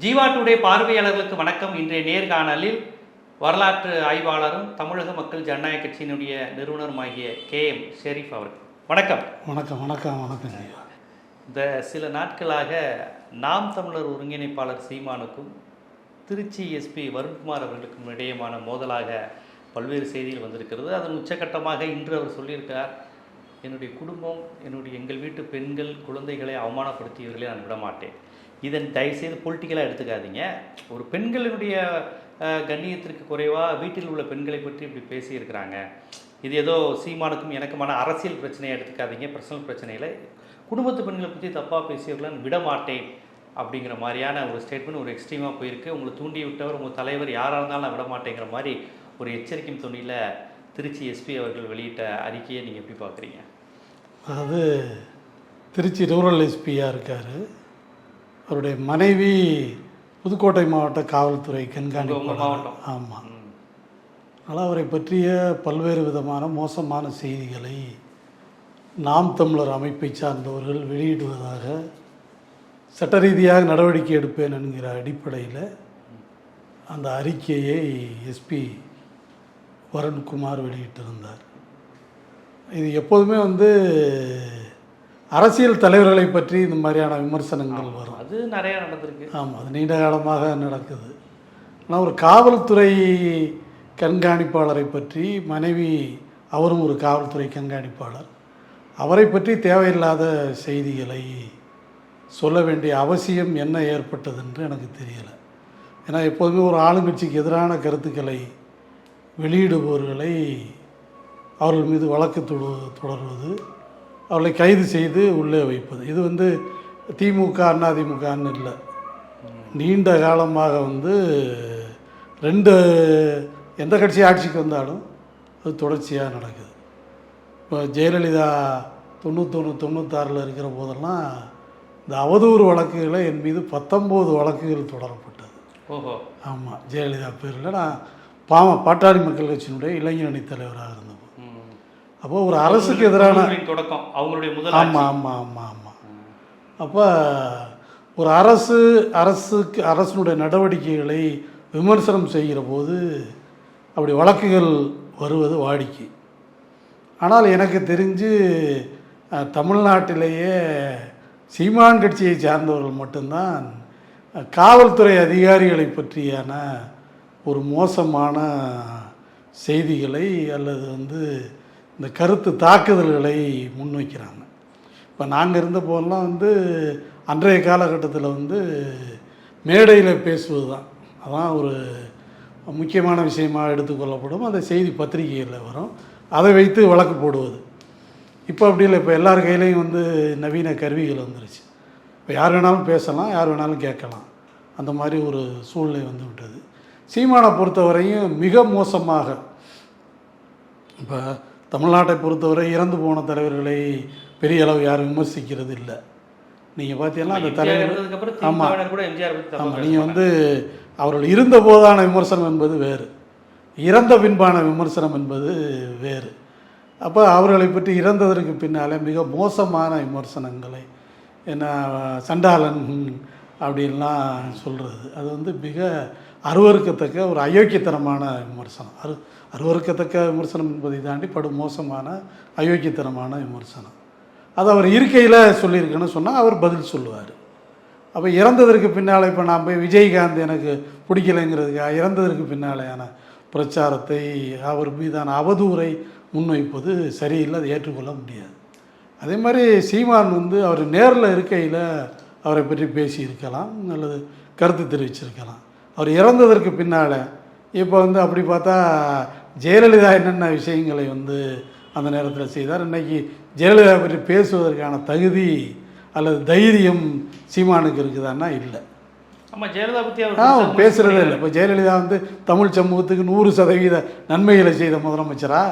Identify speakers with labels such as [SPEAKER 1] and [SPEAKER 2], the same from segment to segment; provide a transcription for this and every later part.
[SPEAKER 1] Jeeva today பார்வையாளர்களுக்கு வணக்கம். இன்றைய நேர்காணலில் வரலாற்று ஆய்வாளரும் தமிழக மக்கள் ஜனநாயக கட்சியினுடைய நிறுவனருமாகிய கே எம் ஷெரீப் அவர்கள். வணக்கம்.
[SPEAKER 2] வணக்கம் வணக்கம் வணக்கம்
[SPEAKER 1] இந்த சில நாட்களாக நாம் தமிழர் ஒருங்கிணைப்பாளர் சீமானுக்கும் திருச்சி எஸ்பி வருண்குமார் அவர்களுக்கும் இடையேயான மோதலாக பல்வேறு செய்திகள் வந்திருக்கிறது. அதன் உச்சகட்டமாக இன்று அவர் சொல்லியிருக்கார் என்னுடைய குடும்பம் என்னுடைய எங்கள் வீட்டு பெண்கள் குழந்தைகளை அவமானப்படுத்தியவர்களை நான் விட இதை இதன் தயவுசெய்து பொலிட்டிக்கலாக எடுத்துக்காதீங்க. ஒரு பெண்களினுடைய கண்ணியத்திற்கு குறைவாக வீட்டில் உள்ள பெண்களை பற்றி இப்படி பேசியிருக்கிறாங்க. இது ஏதோ சீமானுக்கும் எனக்குமான அரசியல் பிரச்சனையை எடுத்துக்காதீங்க. பர்சனல் பிரச்சனையில் குடும்பத்து பெண்களை பற்றி தப்பாக பேசியவர்களை விட மாட்டேன் அப்படிங்கிற மாதிரியான ஒரு ஸ்டேட்மெண்ட் ஒரு எக்ஸ்ட்ரீமாக போயிருக்கு. உங்களை தூண்டி விட்டவர் உங்கள் தலைவர் யாராக இருந்தாலும் நான் விட மாட்டேங்கிற மாதிரி ஒரு எச்சரிக்கையும் துணியில் திருச்சி எஸ்பி அவர்கள் வெளியிட்ட அறிக்கையை நீங்கள் எப்படி பார்க்குறீங்க?
[SPEAKER 2] அது திருச்சி ரூரல் எஸ்பியாக இருக்கார். அவருடைய மனைவி புதுக்கோட்டை மாவட்ட காவல்துறை கண்காணிப்பாளர். ஆமாம். அதனால் அவரை பற்றிய பல்வேறு விதமான மோசமான செய்திகளை நாம் தமிழர் அமைப்பை சார்ந்தவர்கள் வெளியிடுவதாக சட்ட ரீதியாக நடவடிக்கை எடுப்பேன் என்கிற அடிப்படையில் அந்த அறிக்கையை எஸ்பி வருண்குமார் வெளியிட்டிருந்தார் இது எப்போதுமே வந்து அரசியல் தலைவர்களை பற்றி இந்த மாதிரியான விமர்சனங்கள் வரும்.
[SPEAKER 1] அது நிறையா நடந்திருக்கு.
[SPEAKER 2] ஆமாம் அது நீண்ட காலமாக நடக்குது. ஆனால் ஒரு காவல்துறை கண்காணிப்பாளரை பற்றி மனைவி அவரும் ஒரு காவல்துறை கண்காணிப்பாளர். அவரை பற்றி தேவையில்லாத செய்திகளை சொல்ல வேண்டிய அவசியம் என்ன ஏற்பட்டது என்று எனக்கு தெரியலை. ஏன்னா எப்போதுமே ஒரு ஆளுங்கட்சிக்கு எதிரான கருத்துக்களை வெளியிடுபவர்களை அவர்கள் மீது வழக்கு தொடு தொடர்வது அவர்களை கைது செய்து உள்ளே வைப்பது. இது வந்து திமுக அதிமுகன்னு இல்லை. நீண்ட காலமாக வந்து ரெண்டு எந்த கட்சி ஆட்சிக்கு வந்தாலும் அது தொடர்ச்சியாக நடக்குது. இப்போ ஜெயலலிதா தொண்ணூத்தொன்று தொண்ணூத்தாறில் இருக்கிற போதெல்லாம் இந்த அவதூறு வழக்குகளை என் மீது பத்தொம்போது வழக்குகள் தொடரப்பட்டது.
[SPEAKER 1] ஓஹோ.
[SPEAKER 2] ஆமாம் ஜெயலலிதா பேரில் நான் பாம பாட்டாளி மக்கள் கட்சியினுடைய இளைஞரணி தலைவராக இருந்தப்போ
[SPEAKER 1] ம்.
[SPEAKER 2] அப்போ ஒரு அரசுக்கு எதிரான
[SPEAKER 1] தொடக்கம் அவங்களுடைய முதல்
[SPEAKER 2] ஆமாம் ஆமாம் ஆமாம் ஆமாம் அப்போ ஒரு அரசு அரசுக்கு அரசனுடைய நடவடிக்கைகளை விமர்சனம் செய்கிற போது அப்படி வழக்குகள் வருவது வாடிக்கை. ஆனால் எனக்கு தெரிஞ்சு தமிழ்நாட்டிலேயே சீமான் கட்சியை சார்ந்தவர்கள் மட்டும்தான் காவல்துறை அதிகாரிகளை பற்றியான ஒரு மோசமான செய்திகளை அல்லது வந்து இந்த கருத்து தாக்குதல்களை முன்வைக்கிறாங்க. இப்போ நாங்கள் இருந்த போதெல்லாம் வந்து அன்றைய காலகட்டத்தில் வந்து மேடையில் பேசுவது தான் அதான் ஒரு முக்கியமான விஷயமாக எடுத்துக்கொள்ளப்படும் அந்த செய்தி பத்திரிகைகளில் வரும். அதை வைத்து வழக்கு போடுவது. இப்போ அப்படி இல்லை. இப்போ எல்லார் கையிலையும் வந்து நவீன கருவிகள் வந்துருச்சு. இப்போ யார் வேணாலும் பேசலாம் யார் வேணாலும் கேட்கலாம். அந்த மாதிரி ஒரு சூழ்நிலை வந்து விட்டது. சீமானை பொறுத்தவரையும் மிக மோசமாக இப்போ தமிழ்நாட்டை பொறுத்தவரை இறந்து போன தலைவர்களை பெரிய அளவு யாரும் விமர்சிக்கிறது இல்லை நீங்கள் பார்த்தீங்கன்னா அந்த தலைவர் ஆமாம்
[SPEAKER 1] பேச
[SPEAKER 2] நீங்கள் வந்து அவர்கள் இருந்த போதான விமர்சனம் என்பது வேறு. இறந்த பின்பான விமர்சனம் என்பது வேறு. அப்போ அவர்களை பற்றி இறந்ததற்கு பின்னாலே மிக மோசமான விமர்சனங்களை என்ன சண்டாளன் அப்படின்லாம் சொல்கிறது அது வந்து மிக அருவருக்கத்தக்க ஒரு அயோக்கியத்தனமான விமர்சனம். அரு அருவருக்கத்தக்க விமர்சனம் என்பதை தாண்டி படு மோசமான அயோக்கியத்தனமான விமர்சனம். அது அவர் இருக்கையில் சொல்லியிருக்குன்னு சொன்னால் அவர் பதில் சொல்லுவார். அப்போ இறந்ததற்கு பின்னால் இப்போ நான் போய் விஜயகாந்த் எனக்கு பிடிக்கலைங்கிறதுக்காக இறந்ததற்கு பின்னாலேயான பிரச்சாரத்தை அவர் மீதான அவதூறை முன்வைப்பது சரியில்லை அதை ஏற்றுக்கொள்ள முடியாது. அதே மாதிரி சீமான் வந்து அவர் நேரில் இருக்கையில் அவரை பற்றி பேசியிருக்கலாம் அல்லது கருத்து தெரிவிச்சிருக்கலாம். அவர் இறந்ததற்கு பின்னால் இப்போ வந்து அப்படி பார்த்தா ஜெயலலிதா என்னென்ன விஷயங்களை வந்து அந்த நேரத்தில் செய்தார்? இன்னைக்கு ஜெயலலிதா பற்றி பேசுவதற்கான தகுதி அல்லது தைரியம் சீமானுக்கு இருக்குதான்னா இல்லை.
[SPEAKER 1] ஆமா ஜெயலலிதா பற்றி அவர்
[SPEAKER 2] பேசுகிறதே இல்லை. இப்போ ஜெயலலிதா வந்து தமிழ் சமூகத்துக்கு நூறு சதவீத நன்மைகளை செய்த முதலமைச்சரா?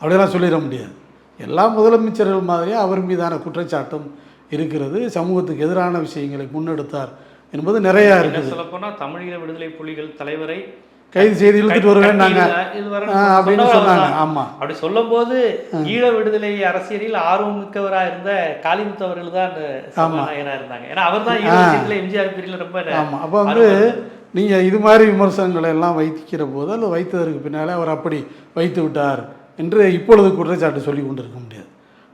[SPEAKER 2] அப்படியெல்லாம் சொல்லிட முடியாது. எல்லா முதலமைச்சர்கள் மாதிரியே அவர் மீதான குற்றச்சாட்டும் இருக்கிறது. சமூகத்துக்கு எதிரான விஷயங்களை முன்னெடுத்தார் என்பது நிறையா இருக்குது.
[SPEAKER 1] சொல்லப்போனா தமிழீழ விடுதலை புலிகள் தலைவரை
[SPEAKER 2] கைது செய்து இழுத்துட்டு வருவேன் அப்படின்னு சொன்னாங்க. ஆமாம்
[SPEAKER 1] அப்படி சொல்லும்போது ஈழ விடுதலை அரசியலில் ஆர்வம் மிக்கவராக இருந்த காளிமுத்து அவர்கள் தான் இருந்தாங்க. ஏன்னா அவர் தான் எம்ஜிஆர் பிரிவில் ரொம்ப
[SPEAKER 2] ஆமாம் அப்போ வந்து நீங்கள் இது மாதிரி விமர்சனங்களை எல்லாம் வைத்திக்கிற போது அல்லது வைத்ததற்கு பின்னாலே அவர் அப்படி வைத்து விட்டார் என்று இப்பொழுது குற்றச்சாட்டு சொல்லி கொண்டிருக்க முடியாது.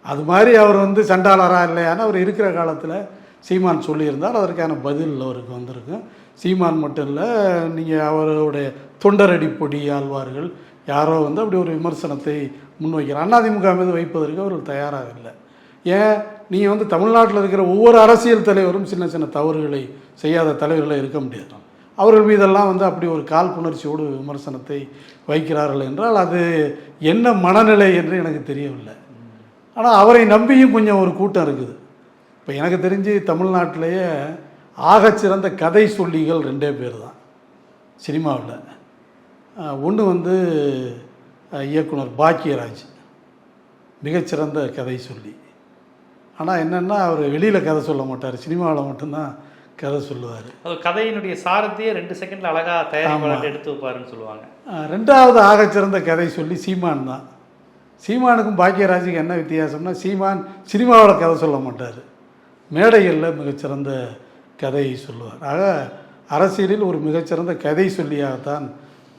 [SPEAKER 2] அது மாதிரி அவர் வந்து சண்டாளரா இல்லையான்னு அவர் இருக்கிற காலத்தில் சீமான் சொல்லியிருந்தால் அதற்கான பதில் அவருக்கு வந்திருக்கும் சீமான் மட்டும் இல்லை நீங்கள் அவருடைய தொண்டரடி பொடி ஆழ்வார்கள். யாரோ வந்து அப்படி ஒரு விமர்சனத்தை முன்வைக்கிறார். அதிமுக மீது வைப்பதற்கு அவர்கள் தயாராக இல்லை. ஏன்? நீங்கள் வந்து தமிழ்நாட்டில் இருக்கிற ஒவ்வொரு அரசியல் தலைவரும் சின்ன சின்ன தவறுகளை செய்யாத தலைவர்களாக இருக்க முடியாது. அவர்கள் மீதெல்லாம் வந்து அப்படி ஒரு காழ்ப்புணர்ச்சியோடு விமர்சனத்தை வைக்கிறார்கள் என்றால் அது என்ன மனநிலை என்று எனக்கு தெரியவில்லை. ஆனால் அவரை நம்பியும் கொஞ்சம் ஒரு கூட்டம் இருக்குது. இப்போ எனக்கு தெரிஞ்சு தமிழ்நாட்டிலேயே ஆகச்சிறந்த கதை சொல்லிகள் ரெண்டே பேர் தான். சினிமாவில். ஒன்று வந்து இயக்குனர் பாக்கியராஜ். மிகச்சிறந்த கதை சொல்லி. ஆனால் என்னென்னா அவர் வெளியில் கதை சொல்ல மாட்டார். சினிமாவில் மட்டும்தான் கதை சொல்லுவார்.
[SPEAKER 1] அது கதையினுடைய சாரத்தையே ரெண்டு செகண்ட்ல அழகா தயாரிப்பாளர் எடுத்து வைப்பாருன்னு சொல்லுவாங்க.
[SPEAKER 2] ரெண்டாவது ஆகச்சிறந்த கதை சொல்லி சீமான் தான். சீமானுக்கும் பாக்கியராஜுக்கு என்ன வித்தியாசம்னா சீமான் சினிமாவில் கதை சொல்ல மாட்டார். மேடைகளில் மிகச்சிறந்த கதை சொல்லுவார். ஆக அரசியலில் ஒரு மிகச்சிறந்த கதை சொல்லியாகத்தான்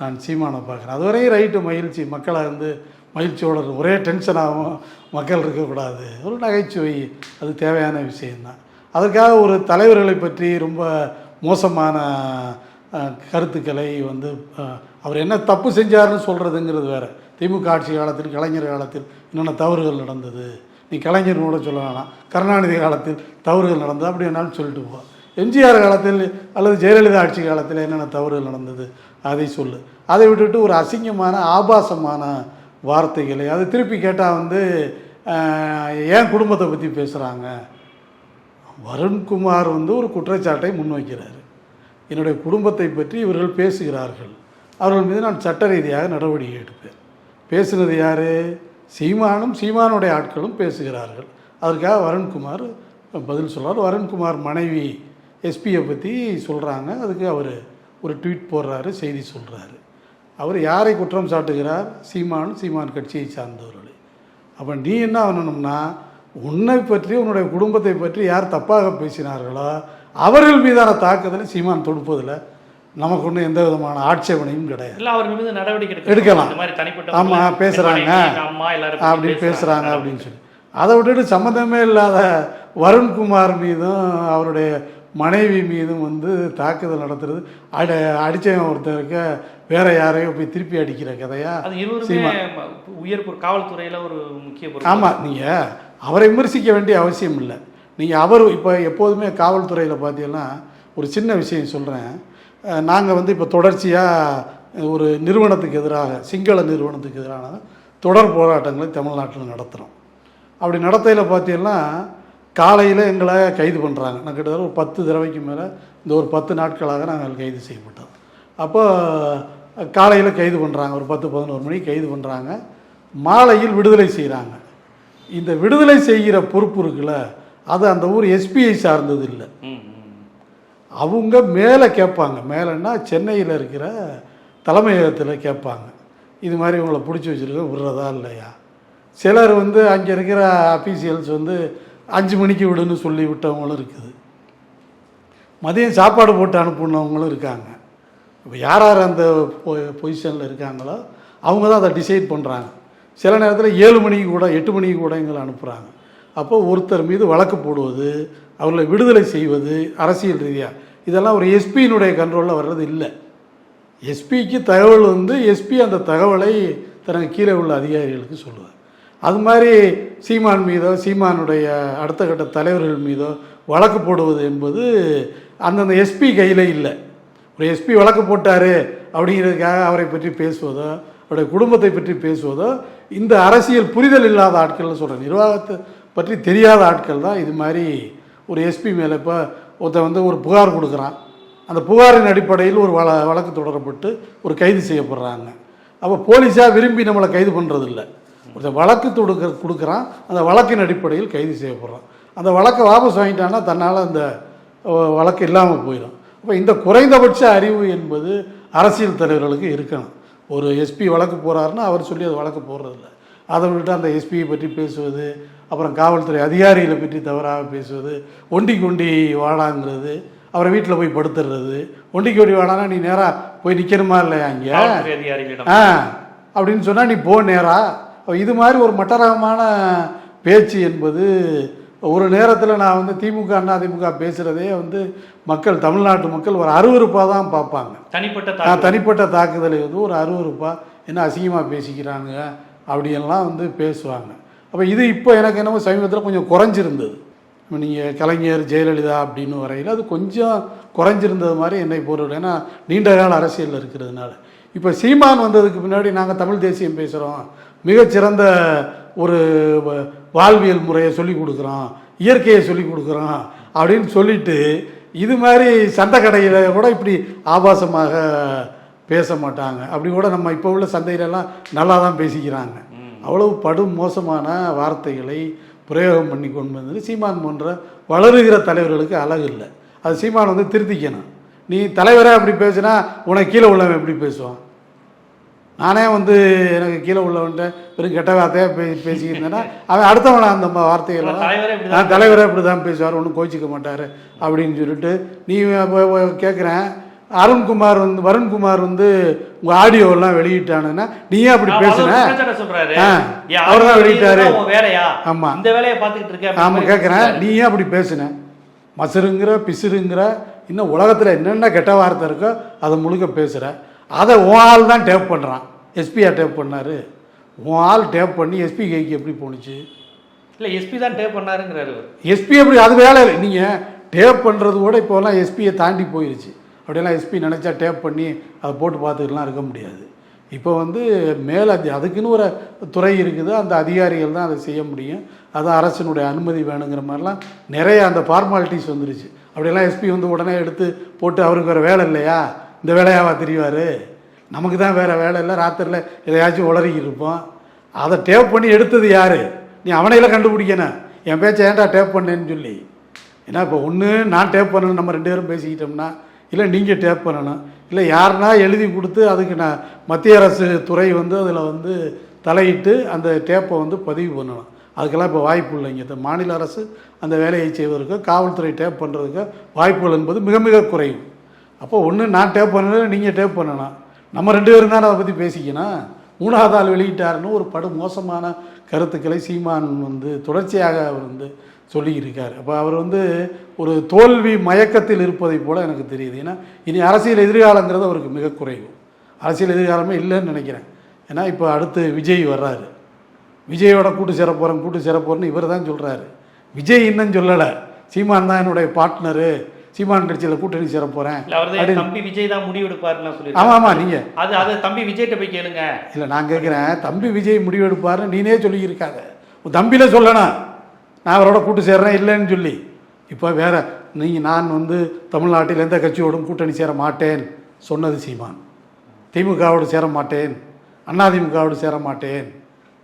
[SPEAKER 2] நான் சீமானை பார்க்குறேன். அதுவரையும் ரைட்டு மகிழ்ச்சி. மக்களை வந்து மகிழ்ச்சியோட ஒரே டென்ஷனாகவும் மக்கள் இருக்கக்கூடாது. ஒரு நகைச்சுவை. அது தேவையான விஷயந்தான் அதற்காக ஒரு தலைவர்களை பற்றி ரொம்ப மோசமான கருத்துக்களை வந்து அவர் என்ன தப்பு செஞ்சாருன்னு சொல்கிறதுங்கிறது வேறு. திமுக ஆட்சி காலத்தில் கலைஞர் காலத்தில் என்னென்ன தவறுகள் நடந்தது? நீ கலைஞர் கூட சொல்ல வேணாம் கருணாநிதி காலத்தில் தவறுகள் நடந்தது. அப்படி என்னாலும் சொல்லிட்டு போ. எம்ஜிஆர் காலத்தில் அல்லது ஜெயலலிதா ஆட்சி காலத்தில் என்னென்ன தவறுகள் நடந்தது? அதை சொல்லு. அதை விட்டுட்டு ஒரு அசிங்கமான ஆபாசமான வார்த்தைகளை அதை திருப்பி கேட்டால் வந்து ஏன் குடும்பத்தை பற்றி பேசுகிறாங்க வருண்குமார் வந்து ஒரு குற்றச்சாட்டை முன்வைக்கிறார். என்னுடைய குடும்பத்தை பற்றி இவர்கள் பேசுகிறார்கள். அவர்கள் மீது நான் சட்ட ரீதியாக நடவடிக்கை எடுப்பேன். பேசுனது யார்? சீமானும் சீமானுடைய ஆட்களும் பேசுகிறார்கள். அதற்காக வருண்குமார் பதில் சொல்கிறார் வருண்குமார் மனைவி எஸ்பியை பற்றி சொல்கிறாங்க அதுக்கு அவர் ஒரு ட்வீட் போடுறாரு செய்தி சொல்கிறாரு அவர் யாரை குற்றம் சாட்டுகிறார்? சீமான் சீமான் கட்சியை சார்ந்தவர்களை. அப்போ நீ என்ன பண்ணணும்னா உன்னை பற்றி உன்னுடைய குடும்பத்தை பற்றி யார் தப்பாக பேசினார்களோ அவர்கள் மீதான தாக்குதலை சீமான் தொடுப்பதில் நமக்கு ஒன்றும் எந்த விதமான ஆட்சேபனையும் கிடையாது.
[SPEAKER 1] இல்ல அவர் மீது நடவடிக்கை.
[SPEAKER 2] எடுக்கலாம்.
[SPEAKER 1] இந்த மாதிரி தனிப்பட்ட
[SPEAKER 2] ஆமா,
[SPEAKER 1] முறையில
[SPEAKER 2] பேசுறாங்க.
[SPEAKER 1] என் மனைவி, என் அம்மா எல்லாரும் பத்தி
[SPEAKER 2] அப்படின்னு பேசுகிறாங்க அப்படின்னு சொல்லி. அதை விட்டுட்டு சம்மந்தமே இல்லாத வருண்குமார் மீதும் அவருடைய மனைவி மீதும் வந்து தாக்குதல் நடத்துறது. அட அடித்தவன் ஒருத்தருக்கு வேற யாரையோ போய் திருப்பி அடிக்கிற கதையா?
[SPEAKER 1] உயர் காவல்துறையில ஒரு முக்கிய
[SPEAKER 2] ஆமாம் நீங்கள் அவரை விமர்சிக்க வேண்டிய அவசியம் இல்லை. நீங்கள் அவர் இப்போ எப்போதுமே காவல்துறையில் பார்த்தீங்கன்னா ஒரு சின்ன விஷயம் சொல்கிறேன் நாங்கள் வந்து இப்போ தொடர்ச்சியாக ஒரு நிறுவனத்துக்கு எதிராக சிங்கள நிறுவனத்துக்கு எதிரான தொடர் போராட்டங்களை தமிழ்நாட்டில் நடத்துகிறோம் அப்படி நடத்தையில் பார்த்தீங்கன்னா காலையில் எங்களை கைது பண்ணுறாங்க நான் கிட்டத்தட்ட ஒரு பத்து தடவைக்கு மேலே இந்த ஒரு பத்து நாட்களாக நாங்கள் கைது செய்யப்பட்டோம். அப்போ காலையில் கைது பண்ணுறாங்க ஒரு பத்து பதினோரு மணிக்கு கைது பண்ணுறாங்க மாலையில் விடுதலை செய்கிறாங்க இந்த விடுதலை செய்கிற பொறுப்பு இருக்குல்ல அது அந்த ஊர் எஸ்பிஐ சார்ந்தது இல்லை. அவங்க மேலே கேட்பாங்க. மேலேன்னா சென்னையில் இருக்கிற தலைமையகத்தில் கேட்பாங்க. இது மாதிரி உங்களை பிடிச்சி வச்சுருக்க விடுறதா இல்லையா? சிலர் வந்து அங்கே இருக்கிற அஃபீஷியல்ஸ் வந்து அஞ்சு மணிக்கு விடுன்னு சொல்லி விட்டவங்களும் இருக்குது. மதியம் சாப்பாடு போட்டு அனுப்புனவங்களும் இருக்காங்க. இப்போ யார் யார் அந்த பொசிஷனில் இருக்காங்களோ அவங்க தான் அதை டிசைட் பண்ணுறாங்க சில நேரத்தில் ஏழு மணிக்கு கூட எட்டு மணிக்கு கூட எங்களை அனுப்புகிறாங்க அப்போ ஒருத்தர் மீது வழக்கு போடுவது அவர்களை விடுதலை செய்வது அரசியல் ரீதியாக இதெல்லாம் ஒரு எஸ்பியினுடைய கண்ட்ரோலில் வர்றது இல்லை. எஸ்பிக்கு தகவல் வந்து எஸ்பி அந்த தகவலை தனக்கு கீழே உள்ள அதிகாரிகளுக்கு சொல்லுவார். அது மாதிரி சீமான் மீதோ சீமானுடைய அடுத்த கட்ட தலைவர்கள் மீதோ வழக்கு போடுவது என்பது அந்தந்த எஸ்பி கையில் இல்லை. ஒரு எஸ்பி வழக்கு போட்டார் அப்படிங்கிறதுக்காக அவரை பற்றி பேசுவதோ அவருடைய குடும்பத்தை பற்றி பேசுவதோ இந்த அரசியல் புரிதல் இல்லாத ஆட்கள்னு சொல்கிறேன் நிர்வாகத்தை பற்றி தெரியாத ஆட்கள் தான் இது மாதிரி ஒரு எஸ்பி மேலே இப்போ ஒருத்தன் வந்து ஒரு புகார் கொடுக்குறான். அந்த புகாரின் அடிப்படையில் ஒரு வழ வழக்கு தொடரப்பட்டு ஒரு கைது செய்யப்படுறாங்க. அப்போ போலீஸாக விரும்பி நம்மளை கைது பண்ணுறதில்ல ஒருத்தன் வழக்கு தொடுக்க கொடுக்குறான் அந்த வழக்கின் அடிப்படையில் கைது செய்யப்படுறான். அந்த வழக்கை வாபஸ் வாங்கிட்டான்னா தன்னால் அந்த வழக்கு இல்லாமல் போயிடும். அப்போ இந்த குறைந்தபட்ச அறிவு என்பது அரசியல் தலைவர்களுக்கு இருக்கணும். ஒரு எஸ்பி வழக்கு போகிறாருன்னா அவர் சொல்லி அது வழக்கு போடுறதில்ல. அதை விட்டுட்டு அந்த எஸ்பியை பற்றி பேசுவது அப்புறம் காவல்துறை அதிகாரிகளை பற்றி தவறாக பேசுவது ஒண்டிக்கு ஒண்டி வாடாங்கிறது அவரை வீட்டில் போய் படுத்துடுறது ஒண்டிக்கு ஒண்டி வாடானா நீ நேராக போய் நிற்கணுமா இல்லையா
[SPEAKER 1] அதிகாரிகளிடம்
[SPEAKER 2] ஆ அப்படின்னு சொன்னால் நீ போ நேரா. அப்ப இது மாதிரி ஒரு மட்டரகமான பேச்சு என்பது ஒரு நேரத்தில் நான் வந்து திமுக அண்ணா திமுக பேசுகிறதே வந்து மக்கள் தமிழ்நாட்டு மக்கள் ஒரு அருவருப்பாக தான் பார்ப்பாங்க.
[SPEAKER 1] தனிப்பட்ட
[SPEAKER 2] நான். தனிப்பட்ட தாக்குதலை வந்து ஒரு அருவருப்பாக என்ன அசிங்கமாக பேசிக்கிறாங்க அப்படியெல்லாம் வந்து பேசுவாங்க. அப்போ இது இப்போ எனக்கு என்னமோ சமீபத்தில் கொஞ்சம் குறைஞ்சிருந்தது. நீங்கள் கலைஞர் ஜெயலலிதா அப்படின்னு வரையில் அது கொஞ்சம் குறைஞ்சிருந்தது மாதிரி என்னை பொருள் ஏன்னா நீண்ட கால அரசியலில் இருக்கிறதுனால. இப்போ சீமான் வந்ததுக்கு பின்னாடி நாங்கள் தமிழ் தேசியம் பேசுகிறோம் மிகச்சிறந்த ஒரு வாழ்வியல் முறையை சொல்லி கொடுக்குறோம் இயற்கையை சொல்லி கொடுக்குறோம் அப்படின்னு சொல்லிட்டு இது மாதிரி சந்தை கடையில் கூட இப்படி ஆபாசமாக பேச மாட்டாங்க. அப்படி கூட நம்ம இப்போ உள்ள சந்தையிலலாம் நல்லா தான் பேசிக்கிறாங்க அவ்வளவு படும் மோசமான வார்த்தைகளை பிரயோகம் பண்ணி கொண்டு வந்தது சீமான் போன்ற வளருகிற தலைவர்களுக்கு அழகு இல்லை. அது சீமான் வந்து திருத்திக்கணும். நீ தலைவரே அப்படி பேசுனா உனக்கு கீழே உள்ளவன் எப்படி பேசுவான்? நானே வந்து எனக்கு கீழே உள்ளவன்ட்ட வெறும் கெட்ட வார்த்தையாக பே பேசிக்கிருந்தேன்னா அவன் அடுத்தவனை அந்த
[SPEAKER 1] இப்படிதான்
[SPEAKER 2] நான் தலைவரே இப்படி தான் பேசுவார் ஒன்றும் கோச்சிக்க மாட்டார் அப்படின்னு சொல்லிட்டு நீ கேட்குறேன் அருண்குமார் வந்து வருண்குமார் வந்து உங்கள் ஆடியோலாம் வெளியிட்டானுன்னா நீ ஏன் அப்படி
[SPEAKER 1] ஆமா,
[SPEAKER 2] பேசுன?
[SPEAKER 1] அவர்
[SPEAKER 2] ஆ,
[SPEAKER 1] ஏன்
[SPEAKER 2] அவர்தான்
[SPEAKER 1] ஆடியோ
[SPEAKER 2] வெளியிட்டாரு.
[SPEAKER 1] வெளியிட்டா உன் வேலையா?
[SPEAKER 2] ஆமா.
[SPEAKER 1] இந்த வேலையை பார்த்துக்கிட்டு இருக்க
[SPEAKER 2] ஆமாம்
[SPEAKER 1] மாதிரி
[SPEAKER 2] கேட்குறேன்
[SPEAKER 1] பேசுறாரு.
[SPEAKER 2] நீ ஏன் அப்படி பேசுன? மசருங்கிற பிசுறுங்கிற இன்னும் உலகத்தில் என்னென்ன கெட்ட வார்த்தை இருக்கோ அதை முழுக்க பேசுகிற அதை உன் ஆள் தான் டேப் பண்ணுறான் எஸ்பியா டேப் பண்ணாரு? உன் ஆள் டேப் பண்ணி எஸ்பி கைக்கு எப்படி போணுச்சு?
[SPEAKER 1] இல்ல எஸ்பி தான் டேப் பண்ணாருங்கிறாரு.
[SPEAKER 2] எஸ்பி எப்படி அது வேலை இல்லை. நீங்கள் டேப் பண்ணுறது கூட இப்போலாம் எஸ்பியை தாண்டி போயிருச்சு. அப்படியெல்லாம் எஸ்பி நினச்சா டேப் பண்ணி அதை போட்டு பார்த்துக்கிட்டுலாம் இருக்க முடியாது. இப்போ வந்து மேல் அதி அதுக்குன்னு ஒரு துறை இருக்குது. அந்த அதிகாரிகள் தான் அதை செய்ய முடியும். அது அரசினுடைய அனுமதி வேணுங்கிற மாதிரிலாம் நிறைய அந்த ஃபார்மாலிட்டிஸ் வந்துருச்சு. அப்படியெல்லாம் எஸ்பி வந்து உடனே எடுத்து போட்டு அவருக்கு வேறு வேலை இல்லையா? இந்த வேலையாவா தெரிவார் நமக்கு தான் வேறு வேலை இல்லை. ராத்திரியில் எதையாச்சும் உளறிக்கிட்டு இருப்போம். அதை டேப் பண்ணி எடுத்தது யார்? நீ அவனையில கண்டுபிடிக்கணும். என் பேச்சை ஏன்டா டேப் பண்ணேன்னு சொல்லி. ஏன்னா இப்போ ஒன்று நான் டேப் பண்ணணும் நம்ம ரெண்டு பேரும் பேசிக்கிட்டோம்னா இல்லை நீங்கள் டேப் பண்ணணும் இல்லை யாருனா எழுதி கொடுத்து அதுக்கு நான் மத்திய அரசு துறை வந்து அதில் வந்து தலையிட்டு அந்த டேப்பை வந்து பதிவு பண்ணணும். அதுக்கெல்லாம் இப்போ வாய்ப்பு இல்லைங்க. இந்த மாநில அரசு அந்த வேலையை செய்வதற்கு காவல்துறை டேப் பண்ணுறதுக்கு வாய்ப்புகள் என்பது மிக மிக குறைவு. அப்போ ஒன்று நான் டேப் பண்ணணும் நீங்கள் டேப் பண்ணணும் நம்ம ரெண்டு பேரும் தானே அதை பற்றி பேசிக்கணும். மூணாவது ஆள் வெளியிட்டாருன்னு ஒரு படு மோசமான கருத்துக்களை சீமான் வந்து தொடர்ச்சியாக அவர் வந்து சொல்லியிருக்கார். அப்போ அவர் வந்து ஒரு தோல்வி மயக்கத்தில் இருப்பதை போல் எனக்கு தெரியுது. ஏன்னா இனி அரசியல் எதிர்காலங்கிறது அவருக்கு மிக குறைவு. அரசியல் எதிர்காலமே இல்லைன்னு நினைக்கிறேன். ஏன்னா இப்போ அடுத்து விஜய் வர்றாரு. விஜயோட கூட்டு சேர கூட்டு சேர இவர் தான் சொல்கிறாரு விஜய் இன்னும் சொல்லலை. சீமான் தான் என்னுடைய பார்ட்னரு சீமான் கட்சியில் கூட்டணி சேர போகிறேன்
[SPEAKER 1] இல்ல அவர் தம்பி விஜய் தான் முடிவு எடுப்பாருன்னு சொல்லி
[SPEAKER 2] ஆமாம் ஆமாம் நீங்கள்
[SPEAKER 1] அது அது தம்பி விஜய்கிட்ட போய் கேளுங்க.
[SPEAKER 2] இல்லை நான் கேட்குறேன் தம்பி விஜய் முடிவெடுப்பாருன்னு நீனே சொல்லியிருக்காத. உன் தம்பியில சொல்லணும். நான் அவரோட கூட்டு சேர்றேன் இல்லைன்னு சொல்லி. இப்போ வேற நீங்கள் நான் வந்து தமிழ்நாட்டில் எந்த கட்சியோடும் கூட்டணி சேர மாட்டேன் சொன்னது சீமான். திமுகவோடு சேர மாட்டேன் அதிமுகவோடு சேர மாட்டேன்.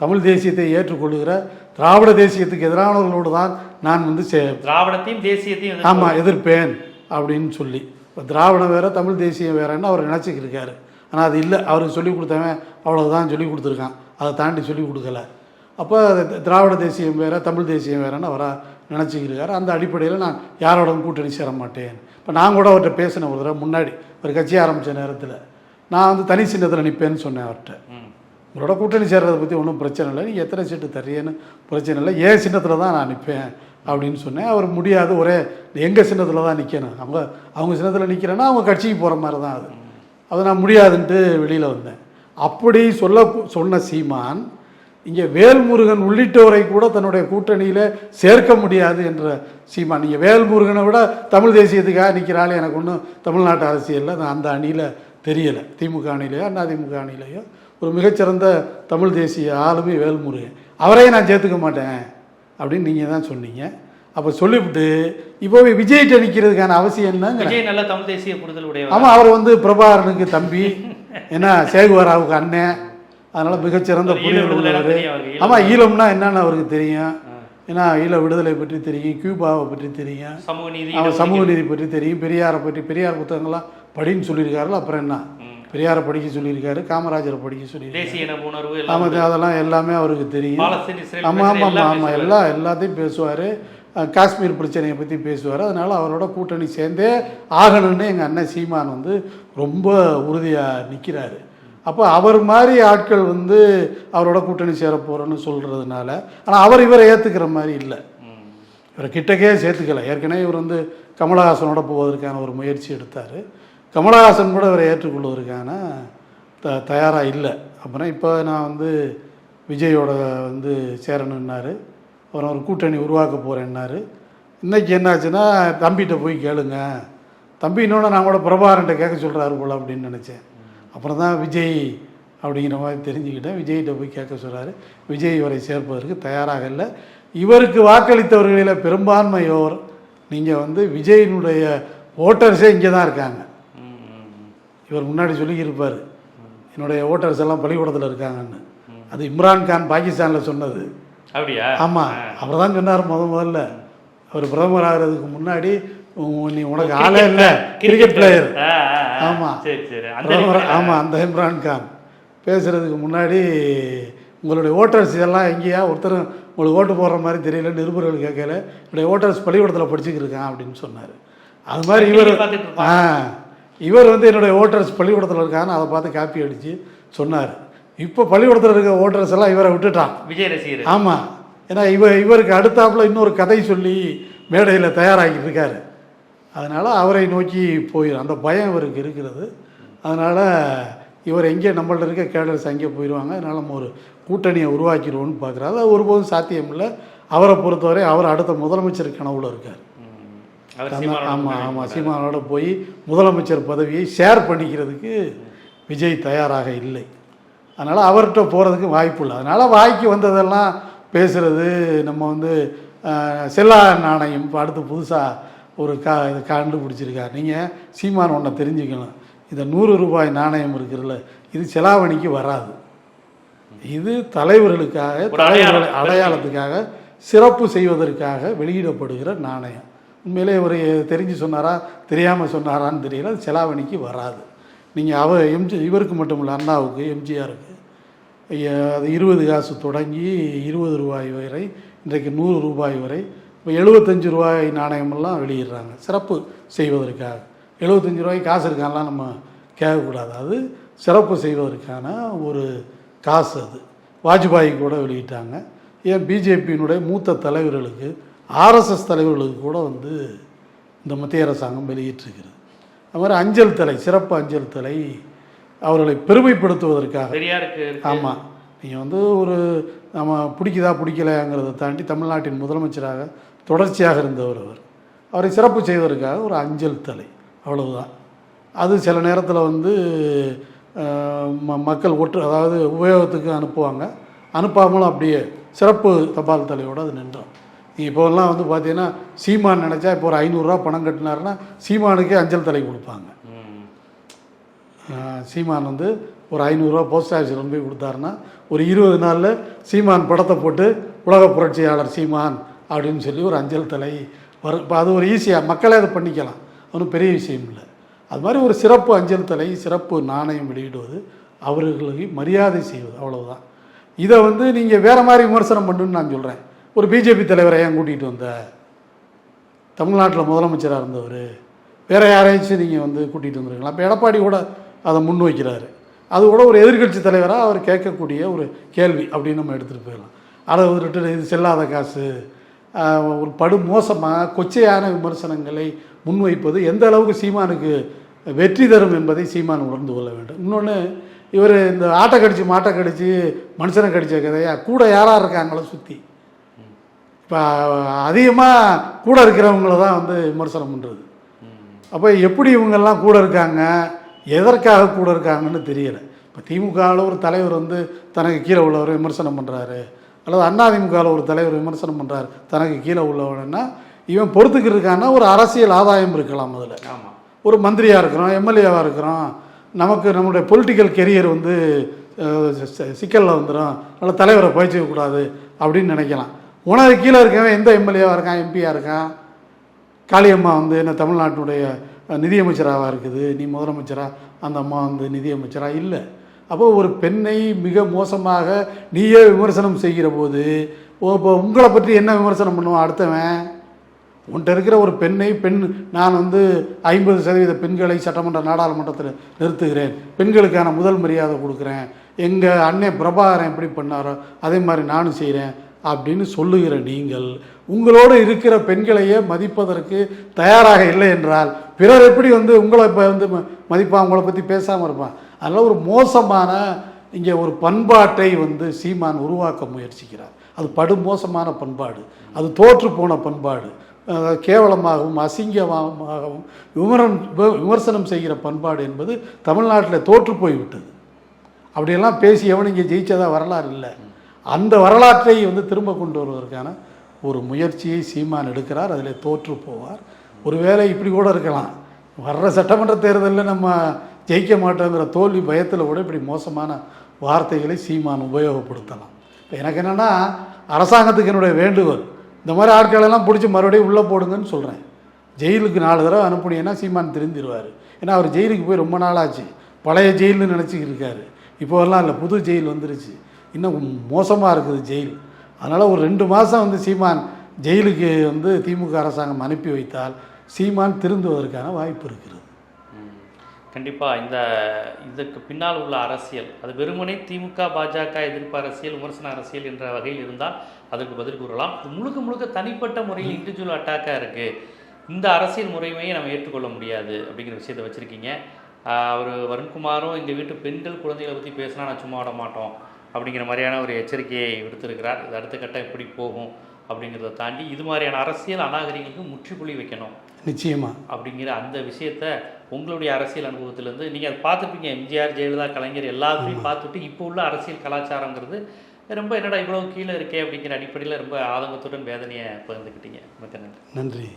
[SPEAKER 2] தமிழ் தேசியத்தை ஏற்றுக்கொள்ளுகிற திராவிட தேசியத்துக்கு எதிரானவர்களோடு தான் நான் வந்து சே
[SPEAKER 1] திராவிடத்தையும் தேசியத்தையும்
[SPEAKER 2] ஆமாம் எதிர்ப்பேன் அப்படின்னு சொல்லி. இப்போ திராவிடம் வேற தமிழ் தேசியம் வேறன்னு அவர் நினச்சிக்கிருக்காரு ஆனால் அது இல்லை. அவருக்கு சொல்லி கொடுத்தவன் அவ்வளவுதான் சொல்லி கொடுத்துருக்கான். அதை தாண்டி சொல்லி கொடுக்கல. அப்போ அது திராவிட தேசியம் வேற தமிழ் தேசியம் வேறன்னு அவராக நினச்சிக்கிருக்காரு அந்த அடிப்படையில் நான் யாரோடும் கூட்டணி சேர மாட்டேன். இப்போ நான் கூட அவர்கிட்ட பேசினேன் ஒரு தடவை முன்னாடி. ஒரு கட்சி ஆரம்பித்த நேரத்தில். நான் வந்து தனி சின்னத்தில் நிற்பேன்னு சொன்னேன் அவர்கிட்ட. உங்களோட கூட்டணி சேர்றதை பற்றி ஒன்றும் பிரச்சனை இல்லை. நீங்கள் எத்தனை சீட்டு தர்றீன்னு பிரச்சனை இல்லை. ஏன் சின்னத்தில் தான் நான் நிற்பேன் அப்படின்னு சொன்னேன். அவர் முடியாது. ஒரே எங்கள் சின்னத்தில் தான் நிற்கணும் அவங்க அவங்க சின்னத்தில் நிற்கிறேன்னா அவங்க கட்சிக்கு போகிற மாதிரி தான் அது. அதை நான் முடியாதுன்ட்டு வெளியில் வந்தேன். அப்படி சொல்ல சொன்ன சீமான் இங்கே வேல்முருகன் உள்ளிட்டோரை கூட தன்னுடைய கூட்டணியில் சேர்க்க முடியாது என்ற சீமான். நீங்கள் வேல்முருகனை விட தமிழ் தேசியத்துக்காக நிற்கிறாள் எனக்கு ஒன்றும் தமிழ்நாட்டு அரசியலில். நான் அந்த அணியில் தெரியலை. திமுக அணிலையோ அதிமுக அணிலையோ ஒரு மிகச்சிறந்த தமிழ் தேசிய ஆளுமை வேல்முருகன் அவரையும் நான் சேர்த்துக்க மாட்டேன் அப்படின்னு நீங்கள் தான் சொன்னீங்க. அப்போ சொல்லிவிட்டு இப்போ விஜய்கிட்ட நிற்கிறதுக்கான அவசியம் என்னங்க?
[SPEAKER 1] விஜய் நல்ல தமிழ் தேசிய புரிதல் உடையவர்.
[SPEAKER 2] ஆமாம் அவர் வந்து பிரபாகரனுக்கு தம்பி. ஏன்னா சேகுவராவுக்கு அண்ணன். அதனால் மிகச்சிறந்த புரிதல் உள்ளவர். ஆமாம் ஈழம்னா என்னன்னு அவருக்கு தெரியும். ஏன்னா ஈழ விடுதலை பற்றி தெரியும் கியூபாவை பற்றி தெரியும்.
[SPEAKER 1] சமூக நீதி
[SPEAKER 2] அவன் சமூக நீதி பற்றி தெரியும் பெரியாரை பற்றி பெரியார் புத்தகங்கள்லாம் படின்னு சொல்லியிருக்காருல அப்புறம் என்ன. பெரியாரை படிக்க சொல்லியிருக்காரு காமராஜரை படிக்க சொல்லியிருக்காரு. ஆமாம் அதெல்லாம் எல்லாமே அவருக்கு தெரியும். ஆமாம் ஆமாம்
[SPEAKER 1] எல்லாம்
[SPEAKER 2] ஆமாம்
[SPEAKER 1] பேசுவாரு.
[SPEAKER 2] எல்லா எல்லாத்தையும் பேசுவார். காஷ்மீர் பிரச்சனையை பற்றி பேசுவார். அதனால் அவரோட கூட்டணி சேர்ந்தே ஆகணும்னு எங்கள் அண்ணன் சீமான் வந்து ரொம்ப உறுதியாக நிற்கிறாரு அப்போ அவர் மாதிரி ஆட்கள் வந்து அவரோட கூட்டணி சேர போகிறோன்னு சொல்கிறதுனால ஆனால் அவர் இவரை ஏற்றுக்கிற மாதிரி இல்லை. இவரை கிட்டக்கே சேர்த்துக்கல. ஏற்கனவே இவர் வந்து கமலஹாசனோட போவதற்கான ஒரு முயற்சி எடுத்தார். கமலஹாசன் கூட அவரை ஏற்றுக்கொள்வதற்கான த தயாராக இல்லை. அப்புறம் இப்போ நான் வந்து விஜயோட வந்து சேரணுன்னாரு. அப்புறம் ஒரு கூட்டணி உருவாக்க போகிறேன்னாரு இன்றைக்கி என்னாச்சுன்னா தம்பிகிட்ட போய் கேளுங்க. தம்பி இன்னொன்று நான் கூட பிரபாகரன்ட்ட கேட்க சொல்கிறாரு போல் அப்படின்னு நினச்சேன். அப்புறம் தான் விஜய் அப்படிங்கிற மாதிரி தெரிஞ்சுக்கிட்டேன். விஜய்கிட்ட போய் கேட்க சொல்கிறாரு விஜய் இவரை சேர்ப்பதற்கு தயாராக இல்லை. இவருக்கு வாக்களித்தவர்களில் பெரும்பான்மையோர் நீங்கள் வந்து விஜயினுடைய ஓட்டர்ஸே இங்கே தான் இருக்காங்க. இவர் முன்னாடி சொல்லியிருப்பார் என்னுடைய ஓட்டர்ஸ் எல்லாம் பள்ளிக்கூடத்தில் இருக்காங்கன்னு. அது இம்ரான்கான் பாகிஸ்தானில் சொன்னது.
[SPEAKER 1] அப்படியா?
[SPEAKER 2] ஆமாம் அவர் தான் சொன்னார் முத முதல்ல. அவர் பிரதமர் ஆகிறதுக்கு முன்னாடி நீ உனக்கு ஆளே இல்லை கிரிக்கெட் பிளேயர்
[SPEAKER 1] ஆ, ஆ, ஆ.
[SPEAKER 2] ஆமா.
[SPEAKER 1] சரி சரி. அந்த
[SPEAKER 2] பிரதமர். ஆமாம் அந்த இம்ரான்கான் பேசுகிறதுக்கு முன்னாடி உங்களுடைய ஓட்டர்ஸ் எல்லாம் எங்கேயா? ஒருத்தர் உங்களுக்கு ஓட்டு போடுற மாதிரி தெரியல நிருபர்கள் கேட்கல. என்னுடைய ஓட்டர்ஸ் பள்ளிக்கூடத்தில் படிச்சுக்கிருக்கான் அப்படின்னு சொன்னார். அது மாதிரி இவர். ஆ. இவர் வந்து என்னுடைய ஓட்டர்ஸ் பள்ளிக்கூடத்தில் இருக்கான்னு அதை பார்த்து காப்பி அடித்து சொன்னார். இப்போ பள்ளிக்கூடத்தில் இருக்க ஓட்டர்ஸ் எல்லாம் இவரை விட்டுட்டான்.
[SPEAKER 1] விஜய் ரசிகர்
[SPEAKER 2] ஆமாம் ஏன்னா இவ இவருக்கு அடுத்தாப்புல இன்னொரு கதை சொல்லி மேடையில் தயாராகிட்டு இருக்காரு. அதனால் அவரை நோக்கி போயிடும் அந்த பயம் இவருக்கு இருக்கிறது. அதனால் இவர் எங்கே நம்மள்ட்ட இருக்க கேடர்ஸ் அங்கே போயிடுவாங்க அதனால் நம்ம ஒரு கூட்டணியை உருவாக்கிடுவோம்னு பார்க்குறாரு. அது ஒருபோதும் சாத்தியம் இல்லை அவரை பொறுத்தவரை அவர் அடுத்த முதலமைச்சர் கனவுல இருக்கார். ஆமாம் ஆமாம். சீமானோட போய் முதலமைச்சர் பதவியை ஷேர் பண்ணிக்கிறதுக்கு விஜய் தயாராக இல்லை. அதனால் அவர்கிட்ட போகிறதுக்கு வாய்ப்பு இல்லை. அதனால் வாய்க்கு வந்ததெல்லாம் பேசுகிறது நம்ம வந்து செல்லா நாணயம் இப்போ அடுத்து புதுசாக ஒரு கா இது கண்டுபிடிச்சிருக்கார். நீங்கள் சீமான் ஒன்றை தெரிஞ்சுக்கணும். இந்த நூறு ரூபாய் நாணயம் இருக்குல்ல இது செலாவணிக்கு வராது. இது தலைவர்களுக்காக. தலைவர்கள் அடையாளத்துக்காக சிறப்பு செய்வதற்காக வெளியிடப்படுகிற நாணயம். உண்மையிலே இவர் தெரிஞ்சு சொன்னாரா தெரியாமல் சொன்னாரான்னு தெரியல அது செலாவணிக்கு வராது. நீங்கள் அவ எம்ஜி இவருக்கு மட்டும் இல்லை அண்ணாவுக்கு எம்ஜிஆருக்கு அது இருபது காசு தொடங்கி இருபது ரூபாய் வரை இன்றைக்கு நூறு ரூபாய் வரை இப்போ எழுபத்தஞ்சு ரூபாய் நாணயமெல்லாம் வெளியிடுறாங்க. சிறப்பு செய்வதற்காக. எழுபத்தஞ்சு ரூபாய் காசு இருக்கான்லாம் நம்ம கேட்கக்கூடாது. அது சிறப்பு செய்வதற்கான ஒரு காசு அது. வாஜ்பாய் கூட வெளியிட்டாங்க. ஏன் பிஜேபியினுடைய மூத்த தலைவர்களுக்கு ஆர்எஸ்எஸ் தலைவர்களுக்கு கூட வந்து இந்த மத்திய அரசாங்கம் வெளியிட்டிருக்கிறது. அது மாதிரி அஞ்சல் தலை சிறப்பு அஞ்சல் தலை அவர்களை பெருமைப்படுத்துவதற்காக. ஆமாம் நீங்கள் வந்து ஒரு நம்ம பிடிக்குதா பிடிக்கலையாங்கிறத தாண்டி தமிழ்நாட்டின் முதலமைச்சராக தொடர்ச்சியாக இருந்தவர் அவர். அவரை சிறப்பு செய்வதற்காக ஒரு அஞ்சல் தலை. அவ்வளவுதான். அது சில நேரத்தில் வந்து ம- மக்கள் ஒற்று அதாவது உபயோகத்துக்கு அனுப்புவாங்க. அனுப்பாமலும் அப்படியே சிறப்பு தபால் தலையோடு அது நின்றோம். இப்போல்லாம் வந்து பார்த்தீங்கன்னா சீமான் நினச்சா இப்போ ஒரு ஐநூறுரூவா பணம் கட்டினாருன்னா சீமானுக்கே அஞ்சல் தலை கொடுப்பாங்க. சீமான் வந்து ஒரு ஐநூறுரூவா போஸ்ட் ஆஃபீஸில் கொண்டு போய் கொடுத்தாருன்னா ஒரு இருபது நாளில் சீமான் படத்தை போட்டு உலக புரட்சியாளர் சீமான் அப்படின்னு சொல்லி ஒரு அஞ்சல் தலை வரும். இப்போ அது ஒரு ஈஸியாக மக்களே அதை பண்ணிக்கலாம். ஒன்றும் பெரிய விஷயம் இல்லை. அது மாதிரி ஒரு சிறப்பு அஞ்சல் தலை சிறப்பு நாணயம் வெளியிடுவது அவர்களுக்கு மரியாதை செய்வது அவ்வளவுதான். இதை வந்து நீங்கள் வேறு மாதிரி விமர்சனம் பண்ணுன்னு நான் சொல்கிறேன் ஒரு பிஜேபி தலைவரை ஏன் கூட்டிகிட்டு வந்த? தமிழ்நாட்டில் முதலமைச்சராக இருந்தவர். வேறு யாரையாச்சும் நீங்கள் வந்து கூட்டிகிட்டு வந்துருக்கலாம் இப்போ எடப்பாடி கூட அதை முன்வைக்கிறாரு அது கூட ஒரு எதிர்கட்சி தலைவராக அவர் கேட்கக்கூடிய ஒரு கேள்வி அப்படின்னு நம்ம எடுத்துகிட்டு போயிடலாம். அதை வந்துட்டு இது செல்லாத காசு. ஒரு படு மோசமாக கொச்சையான விமர்சனங்களை முன்வைப்பது எந்த அளவுக்கு சீமானுக்கு வெற்றி தரும் என்பதை சீமான் உணர்ந்து கொள்ள வேண்டும். இன்னொன்று இவர் இந்த ஆட்டை கடிச்சு மாட்டை கடிச்சு மனுஷனை கடிச்ச கதையாக கூட யாராக இருக்காங்களோ சுற்றி இப்போ அதிகமாக கூட இருக்கிறவங்கள தான் வந்து விமர்சனம் பண்ணுறது. அப்போ எப்படி இவங்கெல்லாம் கூட இருக்காங்க? எதற்காக கூட இருக்காங்கன்னு தெரியலை. இப்போ திமுகவில் ஒரு தலைவர் வந்து தனக்கு கீழே உள்ளவரை விமர்சனம் பண்ணுறாரு அல்லது அதிமுகவில் ஒரு தலைவர் விமர்சனம் பண்ணுறாரு தனக்கு கீழே உள்ளவனா இவன் பொறுத்துக்கு இருக்கான்னா ஒரு அரசியல் ஆதாயம் இருக்கலாம் அதில்.
[SPEAKER 1] ஆமா.
[SPEAKER 2] ஒரு மந்திரியாக இருக்கிறோம் எம்எல்ஏவாக இருக்கிறோம். நமக்கு நம்மளுடைய பொலிட்டிக்கல் கெரியர் வந்து சிக்கலில் வந்துடும் அதனால் தலைவரை பயிற்சிக்க கூடாது அப்படின்னு நினைக்கலாம். உனக்கு கீழே இருக்கவன் எந்த எம்எல்ஏவாக இருக்கான் எம்பியாக இருக்கான்? காளியம்மா வந்து என்ன தமிழ்நாட்டுடைய நிதியமைச்சராக இருக்குது? நீ முதலமைச்சரா? அந்த அம்மா வந்து நிதியமைச்சராக இல்லை. அப்போ ஒரு பெண்ணை மிக மோசமாக நீயே விமர்சனம் செய்கிற போது ஓ இப்போ உங்களை பற்றி என்ன விமர்சனம் பண்ணுவான் அடுத்தவன்? உன்கிட்ட இருக்கிற ஒரு பெண்ணை பெண் நான் வந்து ஐம்பது சதவீத பெண்களை சட்டமன்ற நாடாளுமன்றத்தில் நிறுத்துகிறேன். பெண்களுக்கான முதல் மரியாதை கொடுக்குறேன். எங்கள் அண்ணன் பிரபாகரன் எப்படி பண்ணாரோ அதே மாதிரி நானும் செய்கிறேன் அப்படின்னு சொல்லுகிற நீங்கள் உங்களோடு இருக்கிற பெண்களையே மதிப்பதற்கு தயாராக இல்லை என்றால் பிறர் எப்படி வந்து உங்களை இப்போ வந்து ம- மதிப்பான் உங்களை பற்றி பேசாமல் இருப்பான்? அதனால் ஒரு மோசமான இங்கே ஒரு பண்பாட்டை வந்து சீமான் உருவாக்க முயற்சிக்கிறார். அது படுமோசமான பண்பாடு. அது தோற்று போன பண்பாடு. கேவலமாகவும் அசிங்கமாகவும் விமரன் விமர்சனம் செய்கிற பண்பாடு என்பது தமிழ்நாட்டில் தோற்று போய்விட்டது. அப்படியெல்லாம் பேசி எவனும் இங்கே ஜெயிச்சதாக வரலாறு இல்லை. அந்த வரலாற்றை வந்து திரும்ப கொண்டு வருவதற்கான ஒரு முயற்சியை சீமான் எடுக்கிறார் அதில் தோற்று போவார். ஒருவேளை இப்படி கூட இருக்கலாம். வர்ற சட்டமன்ற தேர்தலில் நம்ம ஜெயிக்க மாட்டோங்கிற தோல்வி பயத்தில் கூட இப்படி மோசமான வார்த்தைகளை சீமான் உபயோகப்படுத்தலாம். இப்போ எனக்கு என்னென்னா அரசாங்கத்துக்கு என்னுடைய வேண்டுகோள் இந்த மாதிரி ஆட்களெல்லாம் பிடிச்சி மறுபடியும் உள்ளே போடுங்கன்னு சொல்கிறேன் ஜெயிலுக்கு நாலு தடவை அனுப்புனீங்கன்னா சீமான் திருந்திடுவார் ஏன்னா அவர் ஜெயிலுக்கு போய் ரொம்ப நாள் ஆச்சு பழைய ஜெயில்னு நினச்சிக்கிட்டு இருக்காரு. இப்போவெல்லாம் இல்லை புது ஜெயில் வந்துருச்சு. இன்னும் மோசமாக இருக்குது ஜெயில். அதனால் ஒரு ரெண்டு மாதம் வந்து சீமான் ஜெயிலுக்கு வந்து திமுக அரசாங்கம் அனுப்பி வைத்தால் சீமான் திருந்துவதற்கான வாய்ப்பு இருக்கிறது.
[SPEAKER 1] கண்டிப்பாக இந்த இதற்கு பின்னால் உள்ள அரசியல் அது வெறுமனே திமுக பாஜக எதிர்ப்பு அரசியல் விமர்சன அரசியல் என்ற வகையில் இருந்தால் அதற்கு பதில் கூறலாம். இது முழுக்க முழுக்க தனிப்பட்ட முறையில் இண்டிவிஜுவல் அட்டாக்காக இருக்குது இந்த அரசியல் முறைமையை நம்ம ஏற்றுக்கொள்ள முடியாது அப்படிங்கிற விஷயத்தை வச்சுருக்கீங்க. அவர் வருண்குமாரும் எங்கள் வீட்டு பெண்கள் குழந்தைகளை பற்றி பேசினா நான் சும்மா விட மாட்டோம். அப்படிங்கிற மாதிரியான ஒரு எச்சரிக்கையை விடுத்திருக்கிறார். இது அடுத்த கட்டம் எப்படி போகும் அப்படிங்கிறத தாண்டி இது மாதிரியான அரசியல் அநாகரிகளுக்கு முற்றுப்புள்ளி வைக்கணும்.
[SPEAKER 2] நிச்சயமாக
[SPEAKER 1] அப்படிங்கிற அந்த விஷயத்த உங்களுடைய அரசியல் அனுபவத்திலேருந்து நீங்கள் அதை பார்த்துருப்பீங்க. எம்ஜிஆர் ஜெயலலிதா கலைஞர் எல்லாத்தையும் பார்த்துட்டு இப்போ உள்ள அரசியல் கலாச்சாரங்கிறது ரொம்ப என்னடா இவ்வளோ கீழே இருக்கே அப்படிங்கிற அடிப்படையில் ரொம்ப ஆதங்கத்துடன் வேதனையை பகிர்ந்துக்கிட்டீங்க. மிக்க நன்றி.
[SPEAKER 2] நன்றி.